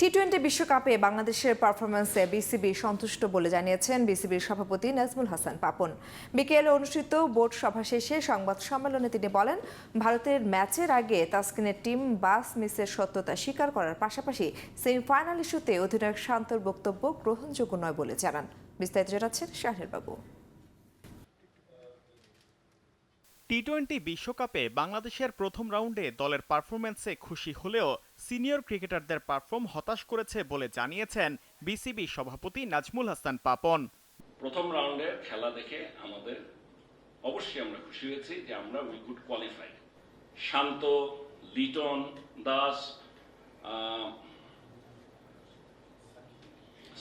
T twenty বিশ্বকাপে বাংলাদেশের পারফরমেন্সে BCB সন্তুষ্ট বলে জানিয়েছেন বিসিবির সভাপতি নাজমুল হাসান পাপন। বিকেলে অনুষ্ঠিত বোর্ড সভা শেষে সংবাদ সম্মেলনে তিনি বলেন, ভারতের ম্যাচের আগে তাসকিনের টিম বাস মিসের সত্যতা স্বীকার করার পাশাপাশি সেমিফাইনাল ইস্যুতে অধিনায়ক শান্তর বক্তব্য গ্রহণযোগ্য নয় বলে জানান। বিস্তারিত জানাচ্ছেন শাহের বাবু টি টোয়েন্টি বিশ্বকাপে বাংলাদেশের প্রথম রাউন্ডে দলের পারফরমেন্সে খুশি হলেও সিনিয়র ক্রিকেটারদের পারফর্ম হতাশ করেছে বলে জানিয়েছেন বিসিবি সভাপতি নাজমুল হাসান পাপন। প্রথম রাউন্ডের খেলা দেখে আমাদের অবশ্যই আমরা খুশি হয়েছি যে আমরা we could qualify. Shanto, Liton, Das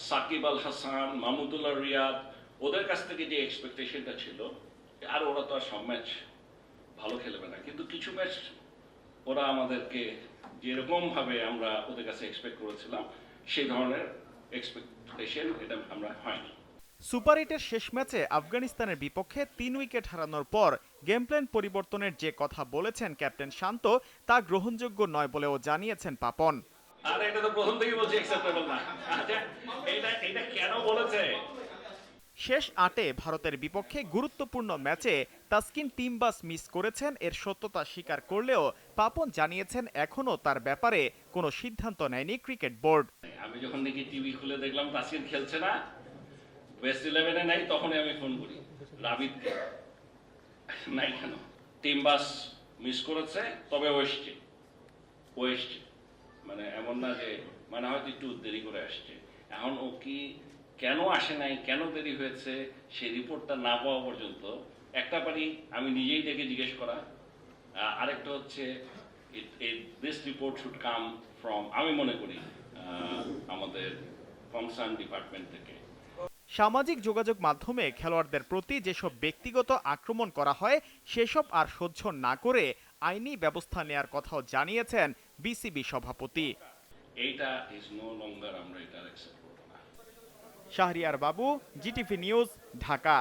Shakib Al Hasan, Mahmudullah Riyad, ওদের কাছ থেকে যে এক্সপেকটেশনটা ছিল, আর ওরা তো আর সব ম্যাচ ভালো খেলবে না। কিন্তু কিছু ম্যাচ ওরা আমাদেরকে যেরকম ভাবে আমরা ওদের কাছে এক্সপেক্ট করেছিলাম সেই ধরনের এক্সপেকটেশন এটা আমরা হয়নি সুপার এইটের শেষ ম্যাচে আফগানিস্তানের বিপক্ষে তিন উইকেট হারানোর পর গেম প্ল্যান পরিবর্তনের যে কথা বলেছেন ক্যাপ্টেন শান্ত তা গ্রহণযোগ্য নয় বলেও জানিয়েছেন পাপন। আর এটা তো প্রথম থেকে বলছি অ্যাকসেপ্টেবল না। আচ্ছা এটা এটা কেন বলেছে? শেষ আটে ভারতের বিপক্ষে গুরুত্বপূর্ণ ম্যাচে তাসকিন টিম বাস মিস করেছেন, এর সত্যতা স্বীকার করলেও পাপন জানিয়েছেন এখনও তার ব্যাপারে কোনো সিদ্ধান্ত নেয়নি ক্রিকেট বোর্ড। আমি যখন দেখি টিভি খুলে দেখলাম তাসকিন খেলছে না ওয়েস্ট ইলেভেনে নাই, তখনই আমি ফোন করি রাবিদকে নাই কেন? টিম বাস মিস করেছে, তবে ও এসছে। ও এসছে। মানে এমন না যে মানে হয়তো একটু দেরি করে আসছে। এখন ও কি কেন আসে নাই কেন দেরি হয়েছে সেই রিপোর্টটা না পাওয়া পর্যন্ত একটা পারি আমি নিজেই ডেকে জিজ্ঞেস করা। আরেকটা হচ্ছে this report should come from আমি মনে করি আমাদের কনসার্ন ডিপার্টমেন্ট থেকে। সামাজিক যোগাযোগ মাধ্যমে খেলোয়াড়দের প্রতি যেসব ব্যক্তিগত আক্রমণ করা হয় সেসব আর সহ্য না করে আইনি ব্যবস্থা নেয়ার কথাও জানিয়েছেন বিসিবি সভাপতি। এইটা ইজ নো লঙ্গার আমরা এটা অ্যাকসেপ্ট করব। শাহরিয়ার বাবু জিটিভি নিউজ ঢাকা।